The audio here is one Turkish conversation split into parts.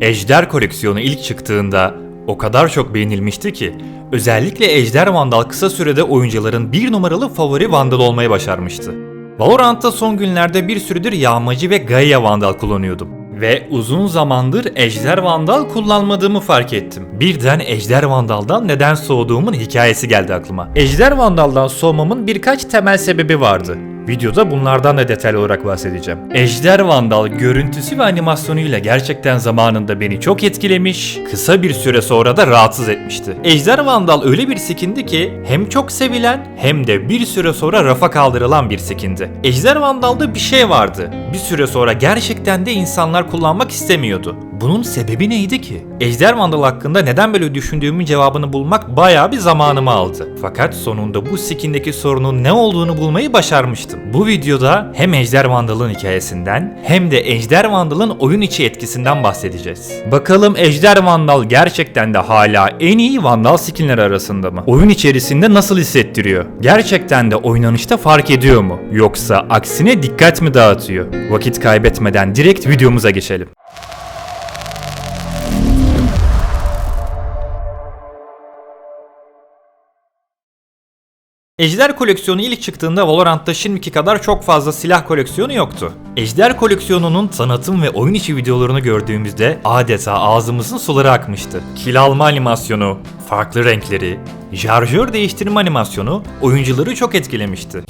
Ejder koleksiyonu ilk çıktığında o kadar çok beğenilmişti ki özellikle Ejder Vandal kısa sürede oyuncuların bir numaralı favori Vandal olmayı başarmıştı. Valorant'ta son günlerde bir süredir Yağmacı ve Gaia Vandal kullanıyordum. Ve uzun zamandır Ejder Vandal kullanmadığımı fark ettim. Birden Ejder Vandal'dan neden soğuduğumun hikayesi geldi aklıma. Ejder Vandal'dan soğumamın birkaç temel sebebi vardı. Videoda bunlardan da detaylı olarak bahsedeceğim. Ejder Vandal görüntüsü ve animasyonuyla gerçekten zamanında beni çok etkilemiş, kısa bir süre sonra da rahatsız etmişti. Ejder Vandal öyle bir skindi ki hem çok sevilen hem de bir süre sonra rafa kaldırılan bir skindi. Ejder Vandal'da bir şey vardı. Bir süre sonra gerçekten de insanlar kullanmak istemiyordu. Bunun sebebi neydi ki? Ejder Vandal hakkında neden böyle düşündüğümün cevabını bulmak bayağı bir zamanımı aldı. Fakat sonunda bu skindeki sorunun ne olduğunu bulmayı başarmıştım. Bu videoda hem Ejder Vandal'ın hikayesinden hem de Ejder Vandal'ın oyun içi etkisinden bahsedeceğiz. Bakalım Ejder Vandal gerçekten de hala en iyi Vandal skinleri arasında mı? Oyun içerisinde nasıl hissettiriyor? Gerçekten de oynanışta fark ediyor mu? Yoksa aksine dikkat mi dağıtıyor? Vakit kaybetmeden direkt videomuza geçelim. Ejder koleksiyonu ilk çıktığında Valorant'ta şimdiki kadar çok fazla silah koleksiyonu yoktu. Ejder koleksiyonunun tanıtım ve oyun içi videolarını gördüğümüzde adeta ağzımızın suları akmıştı. Kill alma animasyonu, farklı renkleri, şarjör değiştirme animasyonu oyuncuları çok etkilemişti.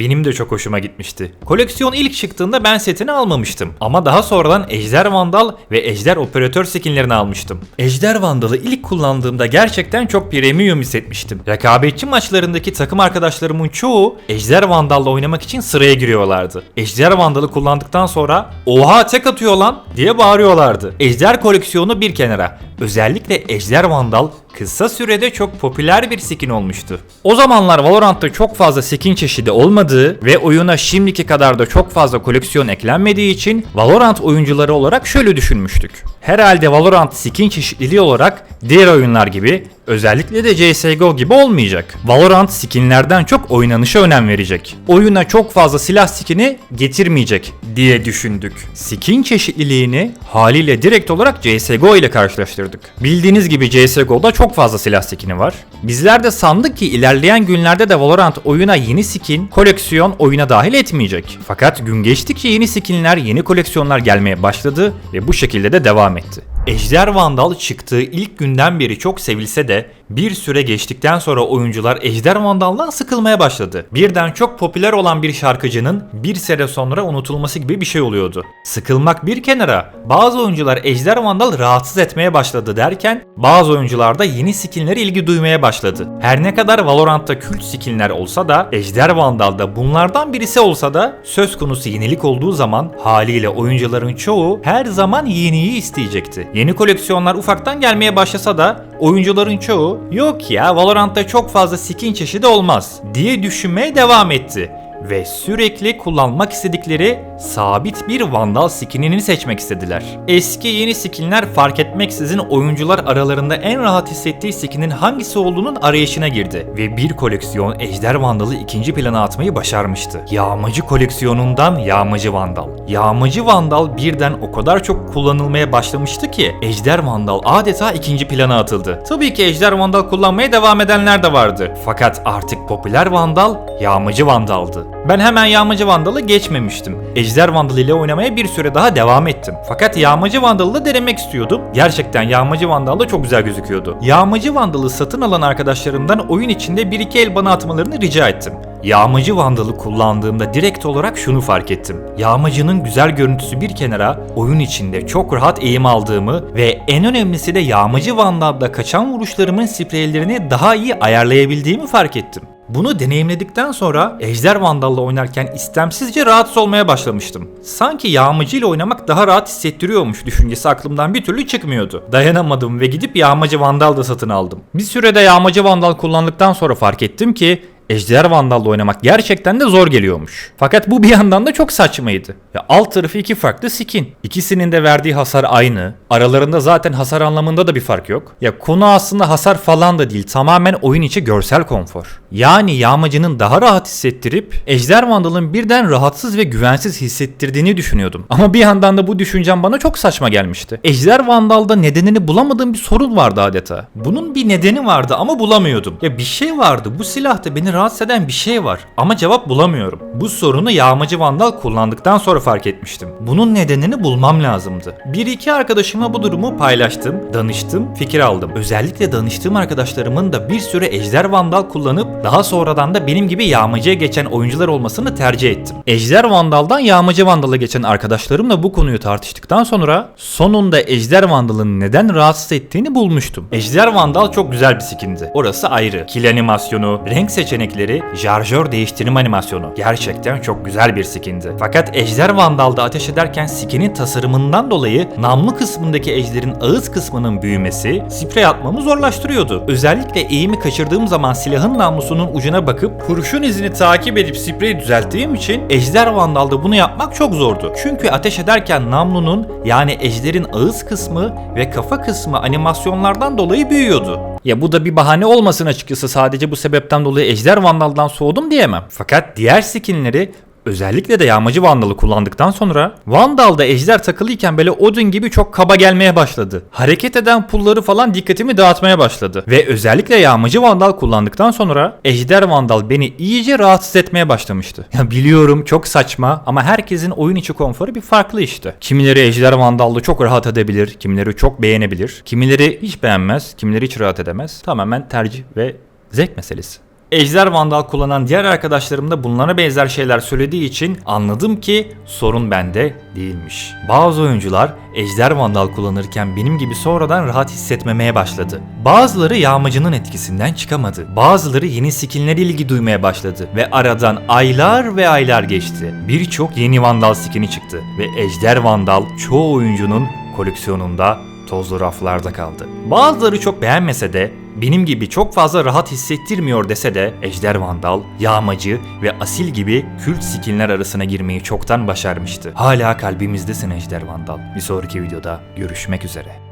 Benim de çok hoşuma gitmişti. Koleksiyon ilk çıktığında ben setini almamıştım. Ama daha sonradan Ejder Vandal ve Ejder Operatör skinlerini almıştım. Ejder Vandal'ı ilk kullandığımda gerçekten çok premium hissetmiştim. Rekabetçi maçlarındaki takım arkadaşlarımın çoğu Ejder Vandal'la oynamak için sıraya giriyorlardı. Ejder Vandal'ı kullandıktan sonra oha tek atıyor lan diye bağırıyorlardı. Ejder koleksiyonu bir kenara. Özellikle Ejder Vandal kısa sürede çok popüler bir skin olmuştu. O zamanlar Valorant'ta çok fazla skin çeşidi olmadığı ve oyuna şimdiki kadar da çok fazla koleksiyon eklenmediği için Valorant oyuncuları olarak şöyle düşünmüştük. Herhalde Valorant skin çeşitliliği olarak diğer oyunlar gibi özellikle de CSGO gibi olmayacak. Valorant skinlerden çok oynanışa önem verecek. Oyuna çok fazla silah skini getirmeyecek diye düşündük. Skin çeşitliliğini haliyle direkt olarak CSGO ile karşılaştırdık. Bildiğiniz gibi CSGO'da çok fazla silah skini var. Bizler de sandık ki ilerleyen günlerde de Valorant oyuna yeni skin, koleksiyon oyuna dahil etmeyecek. Fakat gün geçtikçe yeni skinler, yeni koleksiyonlar gelmeye başladı ve bu şekilde de devam etti. Ejder Vandal çıktığı ilk günden beri çok sevilse de bir süre geçtikten sonra oyuncular Ejder Vandal'dan sıkılmaya başladı. Birden çok popüler olan bir şarkıcının bir sene sonra unutulması gibi bir şey oluyordu. Sıkılmak bir kenara bazı oyuncular Ejder Vandal rahatsız etmeye başladı derken bazı oyuncular da yeni skinlere ilgi duymaya başladı. Her ne kadar Valorant'ta kült skinler olsa da Ejder Vandal'da bunlardan birisi olsa da söz konusu yenilik olduğu zaman haliyle oyuncuların çoğu her zaman yeniyi isteyecekti. Yeni koleksiyonlar ufaktan gelmeye başlasa da oyuncuların çoğu yok ya Valorant'ta çok fazla skin çeşidi olmaz diye düşünmeye devam etti ve sürekli kullanmak istedikleri sabit bir Vandal skinini seçmek istediler. Eski yeni skinler fark etmeksizin oyuncular aralarında en rahat hissettiği skinin hangisi olduğunun arayışına girdi ve bir koleksiyon Ejder Vandal'ı ikinci plana atmayı başarmıştı. Yağmacı koleksiyonundan Yağmacı Vandal. Yağmacı Vandal birden o kadar çok kullanılmaya başlamıştı ki Ejder Vandal adeta ikinci plana atıldı. Tabii ki Ejder Vandal kullanmaya devam edenler de vardı. Fakat artık popüler Vandal Yağmacı Vandal'dı. Ben hemen Yağmacı Vandal'ı geçmemiştim. Ejder Vandal ile oynamaya bir süre daha devam ettim. Fakat Yağmacı Vandal'ı da denemek istiyordum. Gerçekten Yağmacı Vandal da çok güzel gözüküyordu. Yağmacı Vandal'ı satın alan arkadaşlarımdan oyun içinde bir iki el bana atmalarını rica ettim. Yağmacı Vandal'ı kullandığımda direkt olarak şunu fark ettim. Yağmacının güzel görüntüsü bir kenara oyun içinde çok rahat eğim aldığımı ve en önemlisi de Yağmacı Vandal'da kaçan vuruşlarımın spreylerini daha iyi ayarlayabildiğimi fark ettim. Bunu deneyimledikten sonra Ejder Vandal'la oynarken istemsizce rahatsız olmaya başlamıştım. Sanki yağmacı ile oynamak daha rahat hissettiriyormuş düşüncesi aklımdan bir türlü çıkmıyordu. Dayanamadım ve gidip yağmacı Vandal da satın aldım. Bir sürede yağmacı Vandal kullandıktan sonra fark ettim ki Ejder Vandal'la oynamak gerçekten de zor geliyormuş. Fakat bu bir yandan da çok saçmaydı. Ve alt tarafı iki farklı skin. İkisinin de verdiği hasar aynı. Aralarında zaten hasar anlamında da bir fark yok. Ya konu aslında hasar falan da değil. Tamamen oyun içi görsel konfor. Yani yağmacının daha rahat hissettirip Ejder Vandal'ın birden rahatsız ve güvensiz hissettirdiğini düşünüyordum. Ama bir yandan da bu düşüncem bana çok saçma gelmişti. Ejder Vandal'da nedenini bulamadığım bir sorun vardı adeta. Bunun bir nedeni vardı ama bulamıyordum. Ya bir şey vardı. Bu silahta beni rahatsız eden bir şey var. Ama cevap bulamıyorum. Bu sorunu yağmacı Vandal kullandıktan sonra fark etmiştim. Bunun nedenini bulmam lazımdı. Bir iki arkadaşıma bu durumu paylaştım, danıştım, fikir aldım. Özellikle danıştığım arkadaşlarımın da bir süre Ejder Vandal kullanıp daha sonradan da benim gibi yağmacıya geçen oyuncular olmasını tercih ettim. Ejder Vandal'dan yağmacı Vandal'a geçen arkadaşlarımla bu konuyu tartıştıktan sonra sonunda Ejder Vandal'ın neden rahatsız ettiğini bulmuştum. Ejder Vandal çok güzel bir skindi. Orası ayrı. Kill animasyonu, renk seçenekleri, şarjör değiştirme animasyonu. Gerçekten çok güzel bir skindi. Fakat Ejder Vandal'da ateş ederken skinin tasarımından dolayı namlu kısmındaki ejderin ağız kısmının büyümesi sprey atmamı zorlaştırıyordu. Özellikle eğimi kaçırdığım zaman silahın namlusunun ucuna bakıp kurşun izini takip edip spreyi düzelttiğim için Ejder Vandal'da bunu yapmak çok zordu. Çünkü ateş ederken namlunun yani ejderin ağız kısmı ve kafa kısmı animasyonlardan dolayı büyüyordu. Ya bu da bir bahane olmasın açıkçası sadece bu sebepten dolayı Ejder Vandal'dan soğudum diyemem. Fakat diğer skinleri Özellikle de yağmacı Vandal'ı kullandıktan sonra Vandal'da ejder takılıyken böyle Odin gibi çok kaba gelmeye başladı. Hareket eden pulları falan dikkatimi dağıtmaya başladı. Ve özellikle yağmacı Vandal kullandıktan sonra ejder Vandal beni iyice rahatsız etmeye başlamıştı. Ya biliyorum çok saçma ama herkesin oyun içi konforu bir farklı işte. Kimileri ejder Vandal'da çok rahat edebilir, kimileri çok beğenebilir, kimileri hiç beğenmez, kimileri hiç rahat edemez. Tamamen tercih ve zevk meselesi. Ejder Vandal kullanan diğer arkadaşlarım da bunlara benzer şeyler söylediği için anladım ki sorun bende değilmiş. Bazı oyuncular Ejder Vandal kullanırken benim gibi sonradan rahat hissetmemeye başladı. Bazıları yağmacının etkisinden çıkamadı. Bazıları yeni skinlere ilgi duymaya başladı ve aradan aylar ve aylar geçti. Birçok yeni Vandal skini çıktı ve Ejder Vandal çoğu oyuncunun koleksiyonunda tozlu raflarda kaldı. Bazıları çok beğenmese de benim gibi çok fazla rahat hissettirmiyor dese de Ejder Vandal, Yağmacı ve Asil gibi kült skinler arasına girmeyi çoktan başarmıştı. Hala kalbimizdesin Ejder Vandal. Bir sonraki videoda görüşmek üzere.